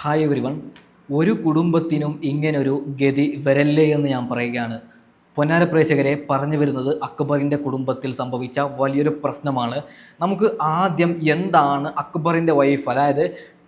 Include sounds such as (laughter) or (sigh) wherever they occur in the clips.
Hi everyone ഒരു കുടുംബത്തിനും ഇങ്ങനൊരു ഗതി വരല്ലേ എന്ന് ഞാൻ പറയുകയാണ്. പൊന്നാര പ്രേക്ഷകരെ പറഞ്ഞു വരുന്നത് അക്ബറിന്റെ കുടുംബത്തിൽ സംഭവിച്ച വലിയൊരു പ്രശ്നമാണ്. നമുക്ക് ആദ്യം എന്താണ് അക്ബറിന്റെ വൈഫ് അതായത്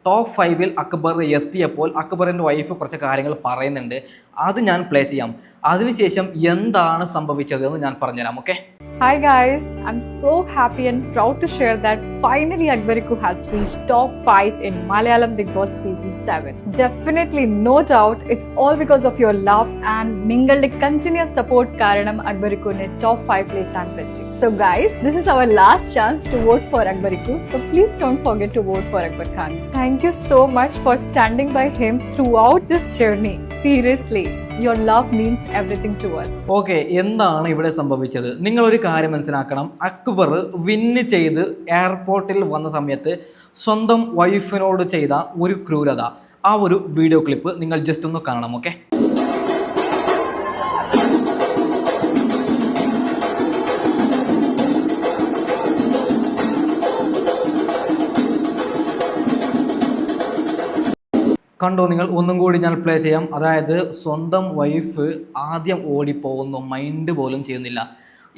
ടോപ്പ് ഫൈവിൽ അക്ബർ എത്തിയപ്പോൾ അക്ബറിന്റെ വൈഫ് കുറച്ച് കാര്യങ്ങൾ പറയുന്നുണ്ട്. അത് ഞാൻ പ്ലേ ചെയ്യാം. അതിനുശേഷം എന്താണ് സംഭവിച്ചത് എന്ന് ഞാൻ പറഞ്ഞുതരാം okay Hi guys, I'm so happy and proud to share that finally Akbariku has reached top 5 in Malayalam Big Boss season 7. Definitely, no doubt, it's all because of your love and നിങ്ങളുടെ continuous support കാരണം അക്ബറിക്കുവിനെ top ഫൈവിലെത്താൻ പറ്റി so guys this is our last chance to vote for അക്ബറിക്കു so please don't forget to vote for Akbar Khan thank you so much for standing by him throughout this journey seriously your love means everything to us. Okay എന്താണ് ഇവിടെ സംഭവിച്ചത്? നിങ്ങൾ ഒരു കാര്യം മനസ്സിലാക്കണം. അക്ബർ വിന്ന് ചെയ്ത് എയർപോർട്ടിൽ വന്ന സമയത്ത് സ്വന്തം വൈഫിനോട് ചെയ്ത ഒരു ക്രൂരത. ആ ഒരു വീഡിയോ ക്ലിപ്പ് നിങ്ങൾ ജസ്റ്റ് ഒന്ന് കാണണം ഓക്കെ കണ്ടോ നിങ്ങൾ ഒന്നും കൂടി ഞാൻ പ്ലേ ചെയ്യാം. അതായത് സ്വന്തം വൈഫ് ആദ്യം ഓടിപ്പോകുന്നു മൈൻഡ് പോലും ചെയ്യുന്നില്ല.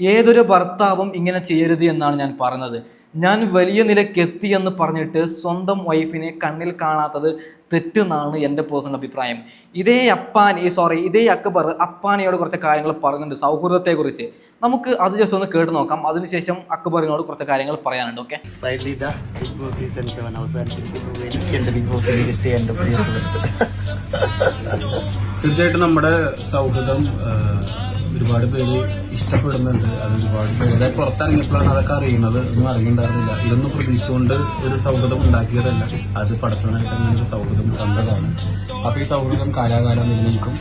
ഏതൊരു ഭർത്താവും ഇങ്ങനെ ചെയ്യരുത് എന്നാണ് ഞാൻ പറഞ്ഞത്. ഞാൻ വലിയ നിലയ്ക്ക് എത്തി എന്ന് പറഞ്ഞിട്ട് സ്വന്തം വൈഫിനെ കണ്ണിൽ കാണാത്തത് തെറ്റെന്നാണ് എന്റെ പേഴ്സണൽ അഭിപ്രായം. ഇതേ അപ്പാൻ ഈ സോറി ഇതേ അക്ബർ അപ്പാനയോട് കുറച്ച് കാര്യങ്ങൾ പറഞ്ഞിട്ടുണ്ട് സൗഹൃദത്തെക്കുറിച്ച്. നമുക്ക് അത് ജസ്റ്റ് ഒന്ന് കേട്ട് നോക്കാം. അതിനുശേഷം അക്ബറിനോട് കുറച്ച് കാര്യങ്ങൾ പറയാനുണ്ട് ഓക്കെ (laughs) തീർച്ചയായിട്ടും നമ്മുടെ സൗഹൃദം ഒരുപാട് പേര് ഇഷ്ടപ്പെടുന്നുണ്ട്. അത് ഒരുപാട് പേര് അതായത് പുറത്തിറങ്ങിയപ്പോഴാണ് അതൊക്കെ അറിയുന്നത്. ഒന്നും അറിയണ്ടായിരുന്നില്ല. ഇതൊന്നും പ്രതീക്ഷിച്ചുകൊണ്ട് ഒരു സൗഹൃദം ഉണ്ടാക്കിയതല്ല. അത് പടച്ചവനായിട്ട് അങ്ങനെ ഒരു സൗഹൃദം കണ്ടതാണ് അപ്പൊ ഈ സൗഹൃദം കാലാകാലം നിലനിൽക്കും.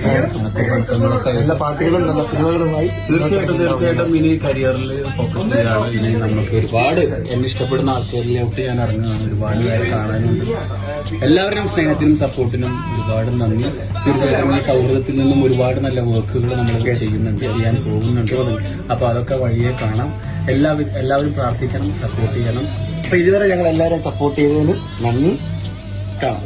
എല്ലാ പാട്ടുകളും നല്ല സിനിമകളുമായി തീർച്ചയായിട്ടും തീർച്ചയായിട്ടും ഇനി കരിയറിൽ ഫോക്കസ് ചെയ്യാണ് ഇനി നമുക്ക് ഒരുപാട് എന്നെ ഇഷ്ടപ്പെടുന്ന ആൾക്കാരിലോട്ട് ഞാൻ ഇറങ്ങുകയാണ്. ഒരുപാട് പേരെ കാണാനുണ്ട്. എല്ലാവരുടെയും സ്നേഹത്തിനും സപ്പോർട്ടിനും ഒരുപാട് നന്ദി. തീർച്ചയായിട്ടും ഈ സൗഹൃദത്തിൽ നിന്നും ഒരുപാട് നല്ല വർക്കുകൾ നമ്മൾ ചെയ്യുന്നുണ്ട്. ചെയ്യാൻ പോകുന്നുണ്ട് അപ്പൊ അതൊക്കെ വഴിയെ കാണാം. എല്ലാവരും എല്ലാവരും പ്രാർത്ഥിക്കണം സപ്പോർട്ട് ചെയ്യണം. അപ്പൊ ഇതുവരെ ഞങ്ങൾ എല്ലാവരും സപ്പോർട്ട് ചെയ്തതിന് നന്ദി. കാണാം.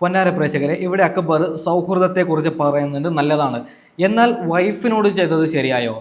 പൊന്നാര പ്രേക്ഷകരെ ഇവിടെ അക്ബർ സൗഹൃദത്തെക്കുറിച്ച് പറയുന്നുണ്ട്. നല്ലതാണ്. എന്നാൽ വൈഫിനോട് ചെയ്തത് ശരിയായോ?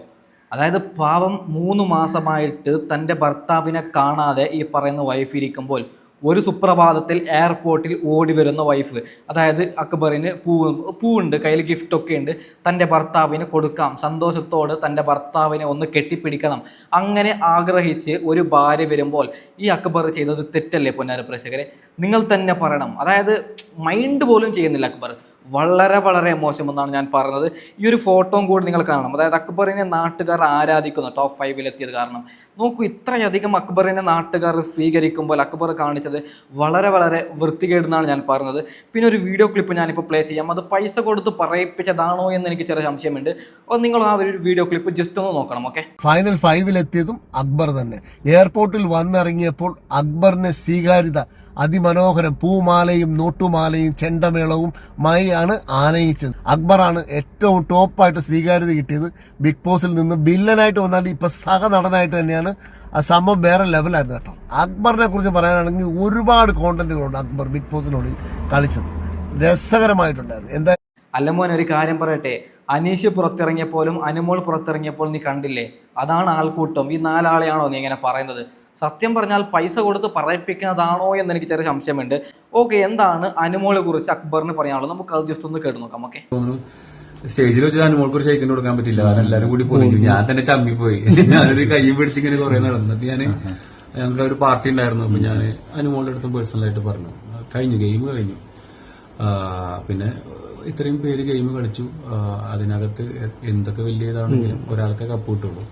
അതായത് പാവം മൂന്ന് മാസമായിട്ട് തന്റെ ഭർത്താവിനെ കാണാതെ ഈ പറയുന്ന വൈഫ് ഇരിക്കുമ്പോൾ ഒരു സുപ്രഭാതത്തിൽ എയർപോർട്ടിൽ ഓടി വരുന്ന വൈഫ് അതായത് അക്ബറിന് പൂവ് പൂവുണ്ട് കയ്യിൽ ഗിഫ്റ്റൊക്കെ ഉണ്ട് തന്റെ ഭർത്താവിന് കൊടുക്കാം. സന്തോഷത്തോടെ തന്റെ ഭർത്താവിനെ ഒന്ന് കെട്ടിപ്പിടിക്കണം. അങ്ങനെ ആഗ്രഹിച്ച് ഒരു ഭാര്യ വരുമ്പോൾ ഈ അക്ബർ ചെയ്തത് തെറ്റല്ലേ പൊന്നാര പ്രേക്ഷകരെ നിങ്ങൾ തന്നെ പറയണം. അതായത് മൈൻഡ് പോലും ചെയ്യുന്നില്ല അക്ബർ. വളരെ വളരെ മോശമെന്നാണ് ഞാൻ പറഞ്ഞത്. ഈ ഒരു ഫോട്ടോയും കൂടി നിങ്ങൾ കാണണം. അതായത് അക്ബറിനെ നാട്ടുകാർ ആരാധിക്കുന്നു. ടോപ്പ് ഫൈവിൽ എത്തിയത് കാരണം. നോക്കൂ ഇത്രയധികം അക്ബറിനെ നാട്ടുകാർ സ്വീകരിക്കുമ്പോൾ അക്ബർ കാണിച്ചത് വളരെ വളരെ വൃത്തികേടെന്നാണ് ഞാൻ പറഞ്ഞത്. പിന്നെ ഒരു വീഡിയോ ക്ലിപ്പ് ഞാനിപ്പോൾ പ്ലേ ചെയ്യാം. അത് പൈസ കൊടുത്ത് പറയിപ്പിച്ചതാണോ എന്ന് എനിക്ക് ചെറിയ സംശയമുണ്ട്. അപ്പോൾ നിങ്ങൾ ആ ഒരു വീഡിയോ ക്ലിപ്പ് ജസ്റ്റ് ഒന്ന് നോക്കണം ഓക്കെ ഫൈനൽ ഫൈവിലെത്തിയതും അക്ബർ തന്നെ. എയർപോർട്ടിൽ വന്നിറങ്ങിയപ്പോൾ അക്ബറിനെ സ്വീകാര്യത അതിമനോഹരം പൂമാലയും നോട്ടുമാലയും ചെണ്ടമേളവും മൈയാണ് ആനയിച്ചത്. അക്ബറാണ് ഏറ്റവും ടോപ്പായിട്ട് സ്വീകാര്യത കിട്ടിയത്. ബിഗ് ബോസിൽ നിന്ന് വില്ലനായിട്ട് വന്നാൽ ഇപ്പൊ സഹനടനായിട്ട് തന്നെയാണ്. ആ സംഭവം വേറെ ലെവലായിരുന്നു കേട്ടോ. അക്ബറിനെ കുറിച്ച് പറയാനാണെങ്കിൽ ഒരുപാട് കോണ്ടന്റുകളുണ്ട് അക്ബർ ബിഗ് ബോസിനുള്ളിൽ കളിച്ചത്. രസകരമായിട്ടുണ്ടായിരുന്നു. എന്താ അല്ല മോൻ ഒരു കാര്യം പറയട്ടെ. അനീഷ് പുറത്തിറങ്ങിയപ്പോലും അനുമോൾ പുറത്തിറങ്ങിയപ്പോൾ നീ കണ്ടില്ലേ? അതാണ് ആൾക്കൂട്ടം. ഈ നാലാളെയാണോ നീ ഇങ്ങനെ പറയുന്നത്? സത്യം പറഞ്ഞാൽ പൈസ കൊടുത്ത് പറയിപ്പിക്കുന്നതാണോ എന്ന് എനിക്ക് ചെറിയ സംശയമുണ്ട്. ഓക്കെ എന്താണ് അനുമോളെ കുറിച്ച് അക്ബറിന് പറയാനുള്ളത്? നമുക്ക് അത് ജസ്റ്റ് ഒന്ന് കേട്ട് നോക്കാം ഓക്കെ. സ്റ്റേജിൽ വെച്ച് അനുമോൾക്ക് ഒരു ഷെയ്ക്കിന് കൊടുക്കാൻ പറ്റില്ല. കാരണം എല്ലാവരും കൂടി പോയി ഞാൻ തന്നെ ചമ്മി പോയി (laughs) ഞാനൊരു കൈ പിടിച്ചിങ്ങനെ കുറെ നടന്നിട്ട് ഞാൻ ഞങ്ങൾക്ക് ഒരു പാർട്ടി ഉണ്ടായിരുന്നു. അപ്പൊ ഞാൻ അനുമോളുടെ അടുത്ത് പേഴ്സണലായിട്ട് പറഞ്ഞു. കഴിഞ്ഞു ഗെയിം കഴിഞ്ഞു. പിന്നെ ഇത്രയും പേര് ഗെയിം കളിച്ചു. അതിനകത്ത് എന്തൊക്കെ വലിയ ഇതാണെങ്കിലും ഒരാൾക്കെ കപ്പ് കിട്ടുള്ളൂ.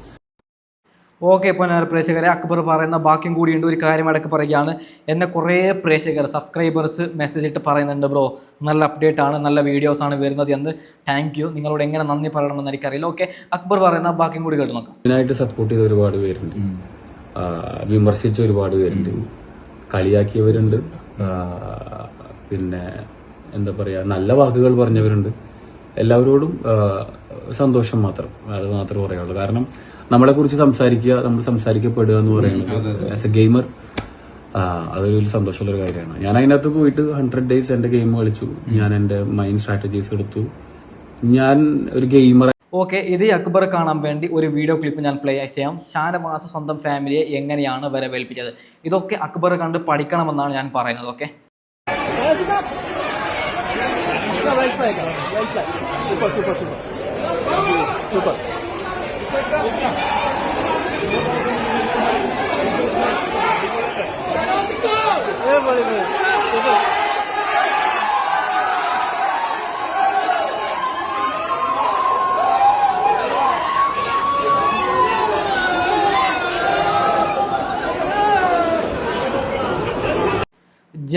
ഓക്കെ പ്രേക്ഷകരെ അക്ബർ പറയുന്ന ബാക്കിയും കൂടിയുണ്ട്. ഒരു കാര്യം ഇടയ്ക്ക് പറയുകയാണ്. എന്നെ കുറേ പ്രേക്ഷകർ സബ്സ്ക്രൈബേഴ്സ് മെസ്സേജ് ഇട്ട് പറയുന്നുണ്ട് ബ്രോ. നല്ല അപ്ഡേറ്റ് ആണ് നല്ല വീഡിയോസ് ആണ് വരുന്നത് എന്ന്. താങ്ക് യു നിങ്ങളോട് എങ്ങനെ നന്ദി പറയണമെന്ന് എനിക്കറിയില്ല. ഓക്കെ അക്ബർ പറയുന്ന ബാക്കിയും കൂടി കേട്ട് നോക്കാം. ഇതിനായിട്ട് സപ്പോർട്ട് ചെയ്ത ഒരുപാട് പേരുണ്ട്. വിമർശിച്ച ഒരുപാട് പേരുണ്ട്. കളിയാക്കിയവരുണ്ട്. പിന്നെ എന്താ പറയുക നല്ല വാക്കുകൾ പറഞ്ഞവരുണ്ട്. എല്ലാവരോടും സന്തോഷം മാത്രം. അത് മാത്രമേ പറയുള്ളൂ കാരണം നമ്മളെ കുറിച്ച് സംസാരിക്കുക നമ്മൾ സംസാരിക്കപ്പെടുക എന്ന് പറയുന്നത് ആസ് എ ഗെയിമർ അതൊരു വലിയ സന്തോഷമുള്ള ഒരു കാര്യമാണ്. ഞാൻ അതിനകത്ത് പോയിട്ട് ഹൺഡ്രഡ് ഡേയ്സ് എന്റെ ഗെയിം കളിച്ചു. ഞാൻ എന്റെ മൈൻഡ് സ്ട്രാറ്റജീസ് എടുത്തു. ഞാൻ ഒരു ഗെയിമർ ഓക്കെ ഇത് അക്ബർ കാണാൻ വേണ്ടി ഒരു വീഡിയോ ക്ലിപ്പ് ഞാൻ പ്ലേ ചെയ്യാം. ശാരമാസ സ്വന്തം ഫാമിലിയെ എങ്ങനെയാണ് വരവേൽപ്പിച്ചത്? ഇതൊക്കെ അക്ബർ കണ്ട് പഠിക്കണമെന്നാണ് ഞാൻ പറയുന്നത് ഓക്കെ Thank you.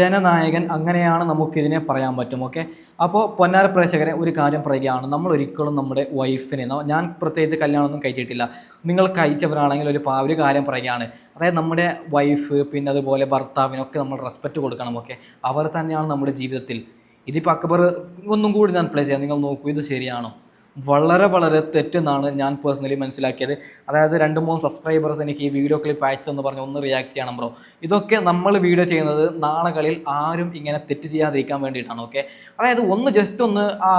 ജനനായകൻ അങ്ങനെയാണ് നമുക്കിതിനെ പറയാൻ പറ്റും ഓക്കെ അപ്പോൾ പൊന്നാര പ്രേക്ഷകരെ ഒരു കാര്യം പറയുകയാണ്. നമ്മൾ ഒരിക്കലും നമ്മുടെ വൈഫിനെ ഞാൻ പ്രത്യേകിച്ച് കല്യാണമൊന്നും കഴിച്ചിട്ടില്ല. നിങ്ങൾ കഴിച്ചവരാണെങ്കിൽ ഒരു ഒരു കാര്യം പറയുകയാണ്. അതായത് നമ്മുടെ വൈഫ് പിന്നെ അതുപോലെ ഭർത്താവിനൊക്കെ നമ്മൾ റെസ്പെക്റ്റ് കൊടുക്കണം ഓക്കെ അവർ തന്നെയാണ് നമ്മുടെ ജീവിതത്തിൽ. ഇതിപ്പോൾ അക്ബർ ഒന്നും കൂടി ഞാൻ പ്ലേ ചെയ്യാം. നിങ്ങൾ നോക്കൂ ഇത് ശരിയാണോ? വളരെ വളരെ തെറ്റെന്നാണ് ഞാൻ പേഴ്സണലി മനസ്സിലാക്കിയത്. അതായത് രണ്ട് മൂന്ന് സബ്സ്ക്രൈബേഴ്സ് എനിക്ക് ഈ വീഡിയോ ക്ലിപ്പ് അയച്ചെന്ന് പറഞ്ഞ് ഒന്ന് റിയാക്ട് ചെയ്യണം ബ്രോ ഇതൊക്കെ നമ്മൾ വീഡിയോ ചെയ്യുന്നത് നാളുകളിൽ ആരും ഇങ്ങനെ തെറ്റ് ചെയ്യാതിരിക്കാൻ വേണ്ടിയിട്ടാണ് ഓക്കെ അതായത് ഒന്ന് ജസ്റ്റ് ഒന്ന് ആ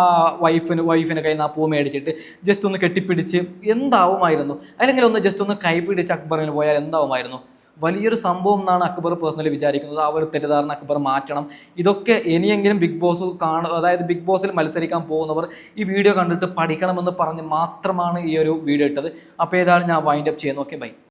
വൈഫിന് വൈഫിന് കയ്യിൽ നിന്ന് ആ പൂ മേടിച്ചിട്ട് ജസ്റ്റ് ഒന്ന് കെട്ടിപ്പിടിച്ച് എന്താവുമായിരുന്നു? അല്ലെങ്കിൽ ഒന്ന് ജസ്റ്റ് ഒന്ന് കൈ പിടിച്ച് അക്ബറിന് പോയാൽ എന്താവുമായിരുന്നു? വലിയൊരു സംഭവം എന്നാണ് അക്ബർ പേഴ്സണലി വിചാരിക്കുന്നത്. ആ ഒരു തെറ്റിദ്ധാരണ അക്ബർ മാറ്റണം. ഇതൊക്കെ ഇനിയെങ്കിലും ബിഗ് ബോസ് കാണ അതായത് ബിഗ് ബോസിൽ മത്സരിക്കാൻ പോകുന്നവർ ഈ വീഡിയോ കണ്ടിട്ട് പഠിക്കണമെന്ന് പറഞ്ഞ് മാത്രമാണ് ഈ ഒരു വീഡിയോ ഇട്ടത്. അപ്പോൾ ഏതായാലും ഞാൻ വൈൻഡപ്പ് ചെയ്യുന്നു. Okay bye